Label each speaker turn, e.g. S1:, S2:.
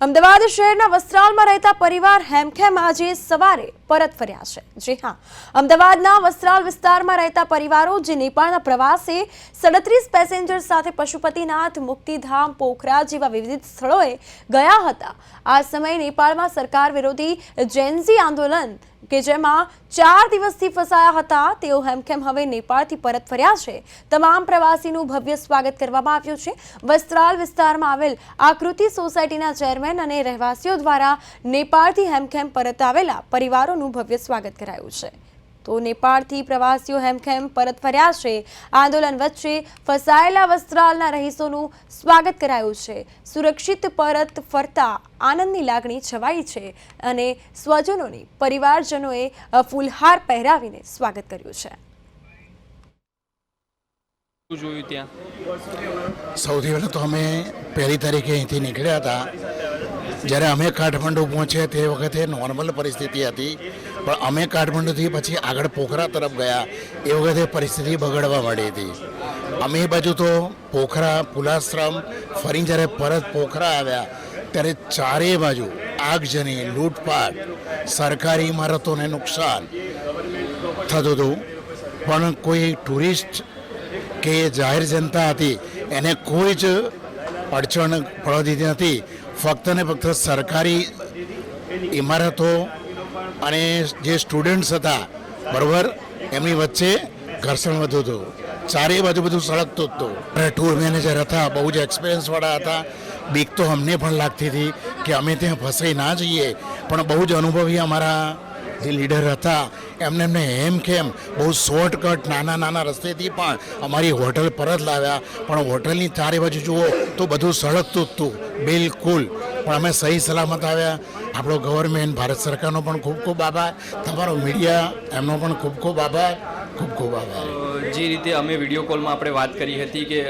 S1: અમદાવાદ શહેરના વસ્ત્રાલમાં રહેતા પરિવાર હેમખેમ આજે સવારે પરત ફર્યા છે. જી હા, અમદાવાદના વસ્ત્રાલ વિસ્તારમાં રહેતા પરિવારો, જે નેપાળના પ્રવાસે સડત્રીસ પેસેન્જર સાથે પશુપતિનાથ, મુક્તિધામ, પોખરા જેવા વિવિધ સ્થળોએ ગયા હતા. આ સમયે નેપાળમાં સરકાર વિરોધી જેન્ઝી આંદોલન કે જેમાં ચાર દિવસથી ફસાયા હતા. તેઓ હેમખેમ હવે નેપાળથી પરત ફર્યા છે. તમામ પ્રવાસીનું ભવ્ય સ્વાગત કરવામાં આવ્યું છે. વસ્ત્રાલ વિસ્તારમાં આવેલ આકૃતિ સોસાયટીના ચેરમેન અને રહેવાસીઓ દ્વારા નેપાળથી હેમખેમ પરત આવેલા પરિવારોનું ભવ્ય સ્વાગત કરાયું છે. તો નેપાળથી પ્રવાસીઓ હેમખેમ પરત ફર્યા છે. આંદોલન વચ્ચે ફસાયેલા વસ્ત્રાલના રહીશોનું સ્વાગત કરાયું છે. સુરક્ષિત પરત ફરતા આનંદની લાગણી છવાઈ છે અને સ્વજનોની પરિવારજનોએ ફૂલહાર પહેરાવીને સ્વાગત કર્યું છે.
S2: જોયું ત્યાં?
S3: સૌથી પહેલાં તો અમે પહેલી તારીખે અહીંથી નીકળ્યા હતા. જ્યારે અમે કાઠમંડુ પહોંચ્યા તે વખતે નોર્મલ પરિસ્થિતિ હતી. પણ અમે કાઠમંડુથી પછી આગળ પોખરા તરફ ગયા. એ વખતે પરિસ્થિતિ બગડવા માંડી હતી. અમે બાજુ તો પોખરા, પુલાશ્રમ, ફરી જ્યારે પરત પોખરા આવ્યા, ત્યારે ચારેય બાજુ આગજની લૂંટફાટ સરકારી ઇમારતોને નુકસાન થતું હતું. પણ કોઈ ટુરિસ્ટ કે જાહેર જનતા હતી, એને કોઈ જ અડચણ દીધી નથી. ફક્ત ને ફક્ત સરકારી ઇમારતો અને જે સ્ટુડન્ટ્સ હતા, બરાબર, એમની વચ્ચે ઘર્ષણ વધુ હતું. ચારેય બાજુ બધું સળગતું હતું. અને ટૂર મેનેજર હતા, બહુ જ એક્સપિરિયન્સવાળા હતા. બીક તો અમને પણ લાગતી હતી કે અમે ત્યાં ફસાઈ ના જઈએ. પણ બહુ જ અનુભવી અમારા જે લીડર હતા, એમને એમને હેમ ખેમ બહુ શોર્ટકટ નાના નાના રસ્તેથી પણ અમારી હોટલ પરત લાવ્યા. પણ હોટલની ચારે બાજુ જુઓ તો બધું સળગતું હતું. બિલકુલ. પણ અમે સહી સલામત આવ્યા. આપણો ગવર્મેન્ટ ભારત સરકારનો પણ ખૂબ ખૂબ આભાર. તમારો મીડિયા એમનો પણ ખૂબ ખૂબ આભાર. ખૂબ ખૂબ આભાર.
S2: જે રીતે અમે વીડિયો કોલમાં આપણે વાત કરી હતી કે